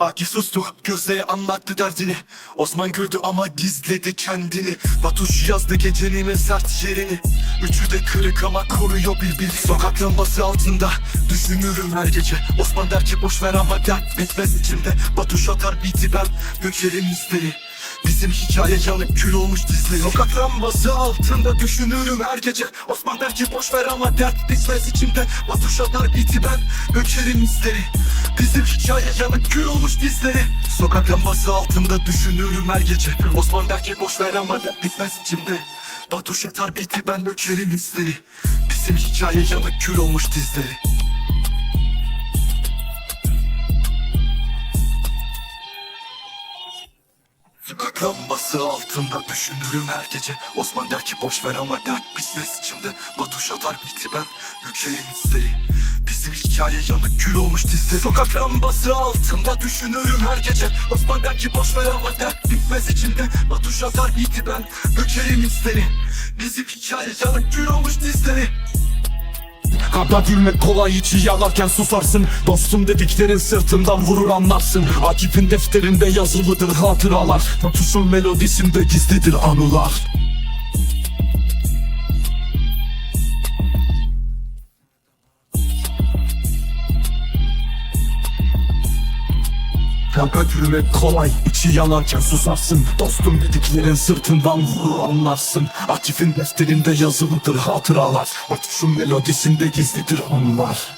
Akif sustu Gözde'ye anlattı derdini. Osman gördü ama gizledi kendini. Batuş yazdı gecenin en sert yerini. Üçü de kırık ama koruyor birbirini. Sokak lambası altında Düşünürüm her gece. Osman der ki boş ver ama dert bitmez içimde. Batuş atar biti ben Gökerim izleri Bizim hikaye yanıp kül olmuş dizleri Sokak lambası altında düşünürüm her gece. Osman der ki boş ver ama dert bitmez içimde. Batuş atar biti ben Gökerim izleri. Bizim hikaye yanıp kül olmuş dizleri. Sokak lambası altında düşünürüm her gece. Osman der ki boş ver ama dert bitmez içimde. Batuş atar biti ben dökerim izleri. Bizim hikaye yanıp kül olmuş dizleri lambası altında düşünürüm her gece. Osman der ki boş ver ama dert bitmez içimde. Batuş atar biti ben Gökçe'nin izleri Bizim hikaye yanık kül olmuş dizleri. Sokak lambası altında düşünürüm her gece. Osman der ki boş ver ama dert bitmez içimde. Batuş atar biti ben Gökçe'nin izleri Bizim hikaye yanık kül olmuş dizleri Kalpten gülmek kolay içi yanarken susarsın. Dostum dediklerin sırtından vurur anlarsın. Akif'in defterinde yazılıdır hatıralar? Tatuşun melodisinde gizlidir anılar Kanka gülmek kolay içi yanarken susarsın. Dostum dediklerin sırtından vurur anlarsın. Akif'in defterinde yazılıdır hatıralar. Atışın melodisinde gizlidir anılar